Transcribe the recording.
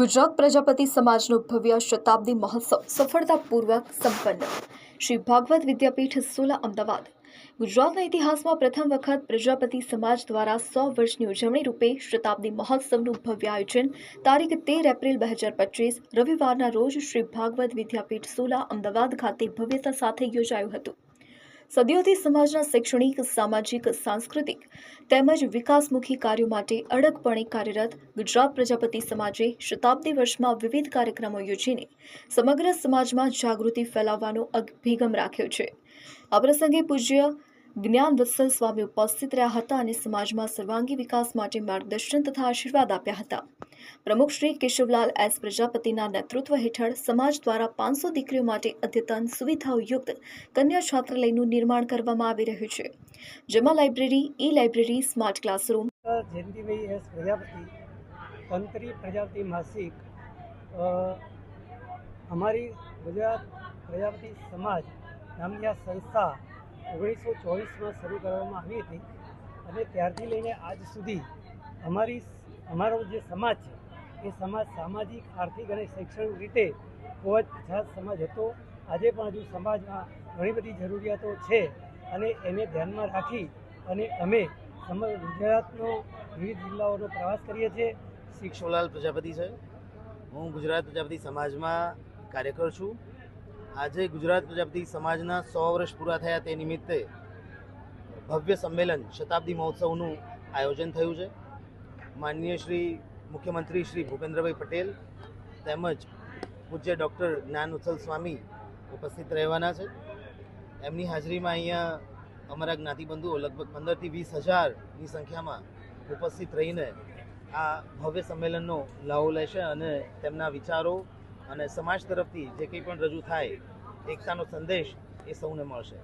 ગુજરાત પ્રજાપતિ સમાજનો ભવ્ય શતાબ્દી મહોત્સવ સફળતાપૂર્વક સંપન્ન. શ્રી ભાગવત વિદ્યાપીઠ સોલા, અમદાવાદ. ગુજરાતના ઇતિહાસમાં પ્રથમ વખત પ્રજાપતિ સમાજ દ્વારા સો વર્ષની ઉજવણી રૂપે શતાબ્દી મહોત્સવનું ભવ્ય આયોજન તારીખ તેર એપ્રિલ બે હજાર પચીસ, રવિવારના રોજ શ્રી ભાગવત વિદ્યાપીઠ સોલા, અમદાવાદ ખાતે ભવ્યતા સાથે યોજાયું હતું. સદીઓથી સમાજના શૈક્ષણિક, સામાજિક, સાંસ્કૃતિક તેમજ વિકાસમુખી કાર્યો માટે અડગપણે કાર્યરત ગુજરાત પ્રજાપતિ સમાજે શતાબ્દી વર્ષમાં વિવિધ કાર્યક્રમો યોજીને સમગ્ર સમાજમાં જાગૃતિ ફેલાવવાનો અભિગમ રાખ્યો છે. આ પ્રસંગે પૂજ્ય જ્ઞાન વત્સલ સ્વામી ઉપસ્થિત રહ્યા હતા અને સમાજમાં સર્વાંગી વિકાસ માટે માર્ગદર્શન તથા આશીર્વાદ આપ્યા હતા. પ્રમુખ શ્રી કેશવલાલ એસ. પ્રજાપતિના નેતૃત્વ હેઠળ સમાજ દ્વારા પાંચસો દીકરીઓ માટે અદ્યતન સુવિધાઓયુક્ત કન્યા છાત્રાલયનું નિર્માણ કરવામાં આવી રહ્યું છે. જેમાં library e library smart classroom Jayantibhai S. Prajapati, તંત્રી Prajapati માસિક અમારી ગુજરાત પ્રજાપતિ સમાજ નામની આ સંસ્થા ઓગણીસો ચોવીસમાં શરૂ કરવામાં આવી હતી અને ત્યારથી લઈને આજ સુધી અમારી અમારો જે સમાજ છે, એ સમાજ સામાજિક, આર્થિક અને શૈક્ષણિક રીતે બહુ જ પછાત સમાજ હતો. આજે પણ હજુ સમાજમાં ઘણી બધી જરૂરિયાતો છે અને એને ધ્યાનમાં રાખી અને અમે સમગ્ર ગુજરાતનો વિવિધ જિલ્લાઓનો પ્રવાસ કરીએ છીએ. શ્રી પ્રજાપતિ છે હું ગુજરાત પ્રજાપતિ સમાજમાં કાર્યકર છું. આજે ગુજરાત પ્રજાપતિ સમાજના સો વર્ષ પૂરા થયા તે નિમિત્તે ભવ્ય સંમેલન શતાબ્દી મહોત્સવનું આયોજન થયું છે. માનનીય શ્રી મુખ્યમંત્રી શ્રી ભૂપેન્દ્રભાઈ પટેલ તેમજ પૂજ્ય ડૉક્ટર જ્ઞાન ઉત્સલ સ્વામી ઉપસ્થિત રહેવાના છે. એમની હાજરીમાં અહીંયા અમારા જ્ઞાતિબંધુઓ લગભગ પંદરથી વીસ હજારની સંખ્યામાં ઉપસ્થિત રહીને આ ભવ્ય સંમેલનનો લાવો લેશે અને તેમના વિચારો અને સમાજ તરફથી જે કંઈ પણ રજૂ થાય એકતાનો સંદેશ એ સૌને મળશે.